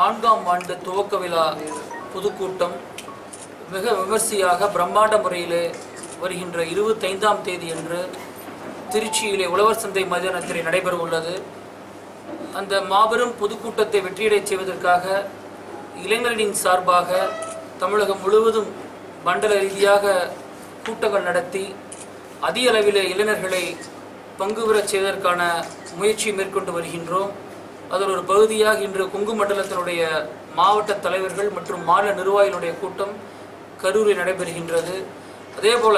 நான்காம் ஆண்டு துவக்க விழா பொதுக்கூட்டம் மிக விமர்சையாக பிரம்மாண்ட முறையிலே வருகின்ற இருபத்தைந்தாம் தேதி அன்று திருச்சியிலே உழவர் சந்தை மைதானத்திலே நடைபெற உள்ளது அந்த மாபெரும் பொதுக்கூட்டத்தை வெற்றியடைச் செய்வதற்காக இளைஞர்களின் சார்பாக தமிழகம் முழுவதும் மண்டல ரீதியாக கூட்டங்கள் நடத்தி அதிக அளவிலே இளைஞர்களை பங்கு பெறச் செய்வதற்கான முயற்சி மேற்கொண்டு வருகின்றோம். அதில் ஒரு பகுதியாக இன்று கொங்கு மண்டலத்தினுடைய மாவட்ட தலைவர்கள் மற்றும் மாநில நிர்வாகிகளுடைய கூட்டம் கரூரில் நடைபெறுகின்றது. அதே போல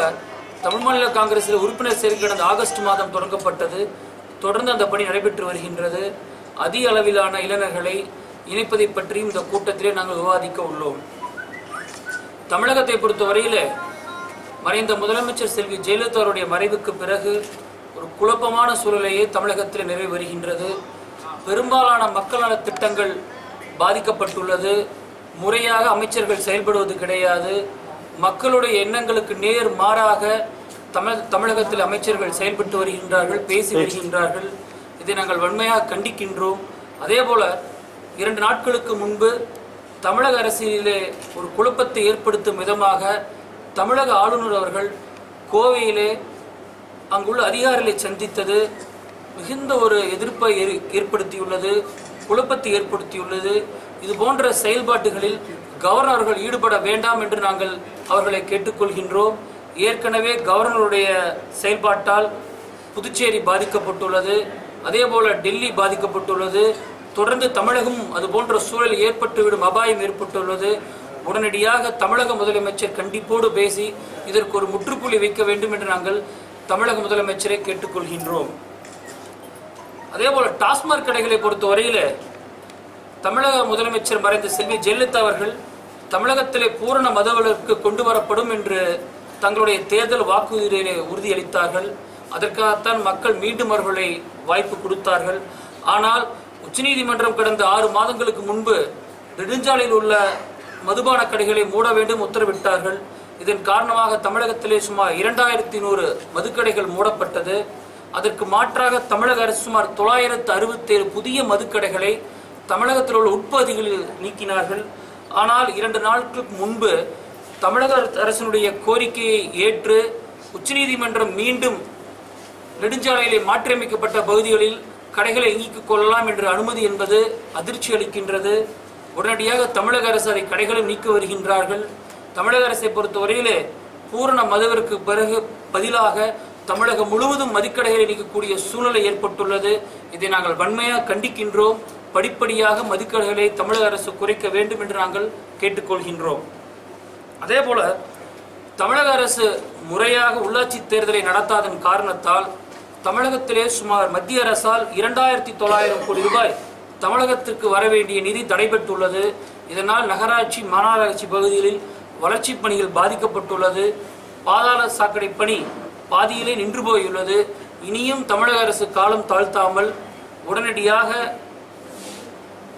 தமிழ் மாநில காங்கிரஸில் உறுப்பினர் சேர்க்கை கடந்த ஆகஸ்ட் மாதம் தொடங்கப்பட்டது. தொடர்ந்து அந்த பணி நடைபெற்று வருகின்றது. அதிக அளவிலான இளைஞர்களை இணைப்பதை பற்றியும் இந்த கூட்டத்திலே நாங்கள் விவாதிக்க உள்ளோம். தமிழகத்தை பொறுத்தவரையிலே மறைந்த முதலமைச்சர் செல்வி ஜெயலலிதாருடைய மறைவுக்கு பிறகு ஒரு குழப்பமான சூழலையே தமிழகத்தில் நிறைவு வருகின்றது பெரும்பாலான மக்கள் நலத் திட்டங்கள் பாதிக்கப்பட்டுள்ளது. முறையாக அமைச்சர்கள் செயல்படுவது கிடையாது. மக்களுடைய எண்ணங்களுக்கு நேர் மாறாக தமிழ் தமிழகத்தில் அமைச்சர்கள் செயல்பட்டு வருகின்றார்கள் பேசி வருகின்றார்கள். இதை நாங்கள் வன்மையாக கண்டிக்கின்றோம். அதே போல இரண்டு நாட்களுக்கு முன்பு தமிழக அரசியலிலே ஒரு குழப்பத்தை ஏற்படுத்தும் விதமாக தமிழக ஆளுநர் அவர்கள் கோவையிலே அங்குள்ள அதிகாரிகளை சந்தித்தது. மிகுந்த ஒரு எதிர்ப்பை ஏற்படுத்தியுள்ளது குழப்பத்தை ஏற்படுத்தியுள்ளது. இது போன்ற செயல்பாட்டுகளில் கவர்னர்கள் ஈடுபட வேண்டாம் என்று நாங்கள் அவர்களை கேட்டுக்கொள்கின்றோம். ஏற்கனவே கவர்னருடைய செயல்பாட்டால் புதுச்சேரி பாதிக்கப்பட்டுள்ளது. அதே போல டெல்லி பாதிக்கப்பட்டுள்ளது. தொடர்ந்து தமிழகம் அது போன்ற சூழல் ஏற்பட்டுவிடும் அபாயம் ஏற்பட்டுள்ளது. உடனடியாக தமிழக முதலமைச்சர் கண்டிப்போடு பேசி இதற்கு ஒரு முற்றுப்புள்ளி வைக்க வேண்டும் என்று நாங்கள் தமிழக முதலமைச்சரை கேட்டுக்கொள்கின்றோம். அதே போல டாஸ்மாக் கடைகளை பொறுத்த வரையில் தமிழக முதலமைச்சர் மறைந்த செல்வி ஜெயலலிதா அவர்கள் தமிழகத்திலே பூரண மதவிலக்கு கொண்டு வரப்படும் என்று தங்களுடைய தேர்தல் வாக்குறுதியிலே உறுதியளித்தார்கள். அதற்காகத்தான் மக்கள் மீண்டும் அவர்களை வாய்ப்பு கொடுத்தார்கள். ஆனால் உச்சநீதிமன்றம் கடந்த ஆறு மாதங்களுக்கு முன்பு நெடுஞ்சாலையில் உள்ள மதுபான கடைகளை மூட வேண்டும் உத்தரவிட்டார்கள். இதன் காரணமாக தமிழகத்திலே சுமார் இரண்டாயிரத்தி நூறு மதுக்கடைகள் மூடப்பட்டது. அதற்கு மாற்றாக தமிழக அரசு சுமார் தொள்ளாயிரத்து அறுபத்தேழு புதிய மதுக்கடைகளை தமிழகத்தில் உள்ள உட்பகுதிகளில் நீக்கினார்கள். ஆனால் இரண்டு நாட்களுக்கு முன்பு தமிழக அரசினுடைய கோரிக்கையை ஏற்று உச்சநீதிமன்றம் மீண்டும் நெடுஞ்சாலையிலே மாற்றியமைக்கப்பட்ட பகுதிகளில் கடைகளை இயங்கிக் கொள்ளலாம் என்ற அனுமதி என்பது அதிர்ச்சி அளிக்கின்றது. உடனடியாக தமிழக அரசு அதை கடைகளை நீக்கி வருகின்றார்கள். தமிழக அரசை பொறுத்தவரையிலே பூரண மதுவிற்கு பிறகு பதிலாக தமிழகம் முழுவதும் மதுக்கடைகளை நீக்கக்கூடிய சூழ்நிலை ஏற்பட்டுள்ளது. இதை நாங்கள் வன்மையாக கண்டிக்கின்றோம். படிப்படியாக மதுக்கடைகளை தமிழக அரசு குறைக்க வேண்டும் என்று நாங்கள் கேட்டுக்கொள்கின்றோம். அதே போல தமிழக அரசு முறையாக உள்ளாட்சி தேர்தலை நடத்தாதன் காரணத்தால் தமிழகத்திலே சுமார் மத்திய அரசால் இரண்டாயிரத்தி தொள்ளாயிரம் கோடி ரூபாய் தமிழகத்திற்கு வர வேண்டிய நிதி தடைபட்டுள்ளது. இதனால் நகராட்சி மாநகராட்சி பகுதிகளில் வளர்ச்சிப் பணிகள் பாதிக்கப்பட்டுள்ளது. பாதாள சாக்கடை பணி பாதியிலே நின்று போயுள்ளது. இனியும் தமிழக அரசு காலம் தாழ்த்தாமல் உடனடியாக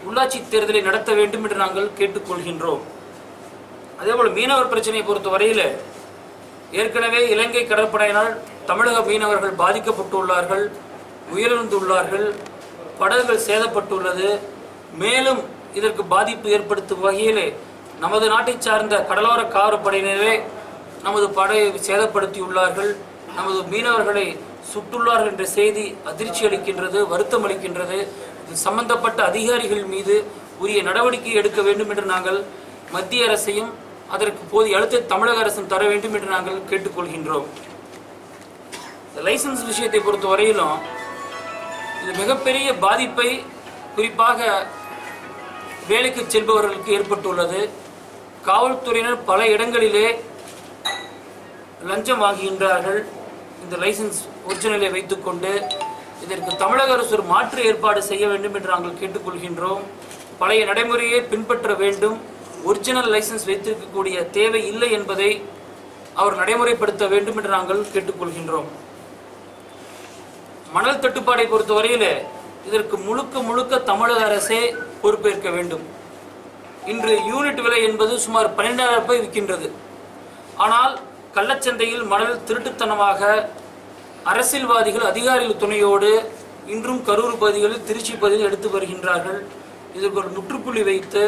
உள்ளாட்சி தேர்தலை நடத்த வேண்டும் என்று நாங்கள் கேட்டுக்கொள்கின்றோம். அதேபோல் மீனவர் பிரச்சனையை பொறுத்த வரையில் ஏற்கனவே இலங்கை கடற்படையினால் தமிழக மீனவர்கள் பாதிக்கப்பட்டுள்ளார்கள் உயிரிழந்துள்ளார்கள் படகுகள் சேதப்பட்டுள்ளது. மேலும் இதற்கு பாதிப்பு ஏற்படுத்தும் வகையிலே நமது நாட்டை சார்ந்த கடலோர காவற்படையினரே நமது படையை சேதப்படுத்தியுள்ளார்கள். நமது மீனவர்களை சுட்டுள்ளார்கள் என்ற செய்தி அதிர்ச்சி அளிக்கின்றது வருத்தம் அளிக்கின்றது. இது சம்பந்தப்பட்ட அதிகாரிகள் மீது உரிய நடவடிக்கை எடுக்க வேண்டும் என்று நாங்கள் மத்திய அரசையும் அதற்கு போதிய அழுத்த தமிழக அரசும் தர வேண்டும் என்று நாங்கள் கேட்டுக்கொள்கின்றோம். இந்த லைசன்ஸ் விஷயத்தை பொறுத்த வரையிலும் இது மிகப்பெரிய பாதிப்பை குறிப்பாக வேலைக்கு செல்பவர்களுக்கு ஏற்பட்டுள்ளது. காவல்துறையினர் பல இடங்களிலே லஞ்சம் வாங்குகின்றார்கள். இந்த லைசன்ஸ் ஒரிஜினலை வைத்துக்கொண்டு இதற்கு தமிழக அரசு ஒரு மாற்று ஏற்பாடு செய்ய வேண்டும் என்று நாங்கள் கேட்டுக்கொள்கின்றோம். பழைய நடைமுறையை பின்பற்ற வேண்டும். ஒரிஜினல் லைசன்ஸ் வைத்திருக்கக்கூடிய தேவை இல்லை என்பதை அவர் நடைமுறைப்படுத்த வேண்டும் என்று நாங்கள் கேட்டுக்கொள்கின்றோம். மணல் தட்டுப்பாடை பொறுத்தவரையில் இதற்கு முழுக்க முழுக்க தமிழக அரசே பொறுப்பேற்க வேண்டும். இன்று யூனிட் விலை என்பது சுமார் பன்னெண்டாயிரம் ரூபாய் விற்கின்றது. ஆனால் கள்ளச்சந்தையில் மணல் திருட்டுத்தனமாக அரசியல்வாதிகள் அதிகாரிகள் துணையோடு இன்றும் கரூர் பகுதிகளில் திருச்சி பகுதியில் எடுத்து வருகின்றார்கள். இதற்கு ஒரு முற்றுப்புள்ளி வைத்து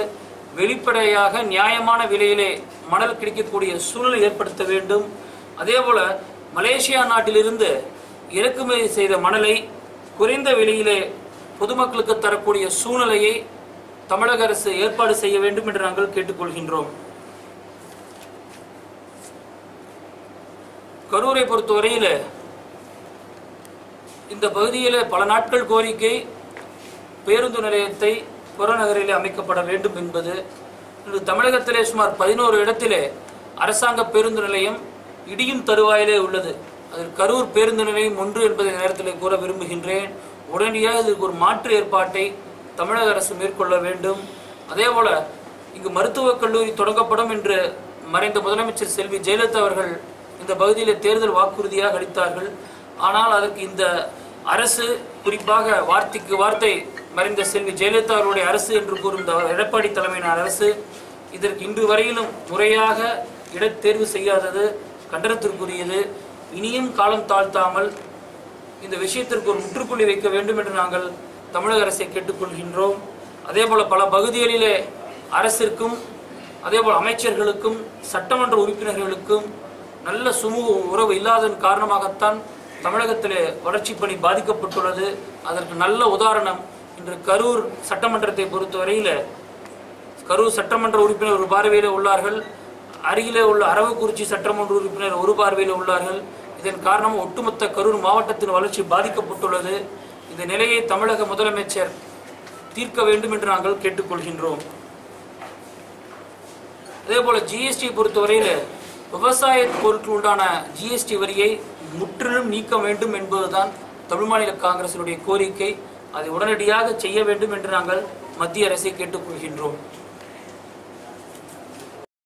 வெளிப்படையாக நியாயமான விலையிலே மணல் கிடைக்கக்கூடிய சூழலை ஏற்படுத்த வேண்டும். அதேபோல மலேசியா நாட்டிலிருந்து இறக்குமதி செய்த மணலை குறைந்த விலையிலே பொதுமக்களுக்கு தரக்கூடிய சூழ்நிலையை தமிழக அரசு ஏற்பாடு செய்ய வேண்டும் என்று நாங்கள் கேட்டுக்கொள்கின்றோம். கரூரை பொறுத்தவரையில் இந்த பகுதியில் பல நாட்கள் கோரிக்கை பேருந்து நிலையத்தை புறநகரில் அமைக்கப்பட வேண்டும் என்பது இன்று தமிழகத்திலே சுமார் பதினோரு இடத்திலே அரசாங்க பேருந்து நிலையம் இடியும் தருவாயிலே உள்ளது. அதில் கரூர் பேருந்து நிலையம் ஒன்று என்பதை நேரத்தில் கூற விரும்புகின்றேன். உடனடியாக இதற்கு ஒரு மாற்று ஏற்பாட்டை தமிழக அரசு மேற்கொள்ள வேண்டும். அதேபோல இங்கு மருத்துவக் கல்லூரி தொடங்கப்படும் என்று மறைந்த முதலமைச்சர் செல்வி ஜெயலலிதா அவர்கள் இந்த பகுதியில் தேர்தல் வாக்குறுதியாக அளித்தார்கள். ஆனால் அதற்கு இந்த அரசு குறிப்பாக வார்த்தைக்கு வார்த்தை மறைந்த செல்வி ஜெயலலிதா அவருடைய அரசு என்று கூறும் எடப்பாடி தலைமையிலான அரசு இதற்கு இன்று வரையிலும் முறையாக இடத்தேர்வு செய்யாதது கண்டனத்திற்குரியது. இனியும் காலம் தாழ்த்தாமல் இந்த விஷயத்திற்கு ஒரு முற்றுப்புள்ளி வைக்க வேண்டும் என்று நாங்கள் தமிழக அரசை கேட்டுக்கொள்கின்றோம். அதேபோல பல பகுதிகளிலே அரசிற்கும் அதேபோல் அமைச்சர்களுக்கும் சட்டமன்ற உறுப்பினர்களுக்கும் நல்ல சுமூக உறவு இல்லாததன் காரணமாகத்தான் தமிழகத்திலே வளர்ச்சி பணி பாதிக்கப்பட்டுள்ளது. அதற்கு நல்ல உதாரணம் இன்று கரூர் சட்டமன்றத்தை பொறுத்தவரையில் கரூர் சட்டமன்ற உறுப்பினர் ஒரு பார்வையில் உள்ளார்கள். அருகிலே உள்ள அரவக்குறிச்சி சட்டமன்ற உறுப்பினர் ஒரு பார்வையில் உள்ளார்கள். இதன் காரணம் ஒட்டுமொத்த கரூர் மாவட்டத்தின் வளர்ச்சி பாதிக்கப்பட்டுள்ளது. இந்த நிலையை தமிழக முதலமைச்சர் தீர்க்க வேண்டும் என்று நாங்கள் கேட்டுக்கொள்கின்றோம். அதே போல் ஜிஎஸ்டி பொறுத்தவரையில் விவசாய பொருட்கள் உண்டான ஜிஎஸ்டி வரியை முற்றிலும் நீக்க வேண்டும் என்பதுதான் தமிழ் மாநில காங்கிரசினுடைய கோரிக்கை. அதை உடனடியாக செய்ய வேண்டும் என்று நாங்கள் மத்திய அரசை கேட்டுக்கொள்கின்றோம்.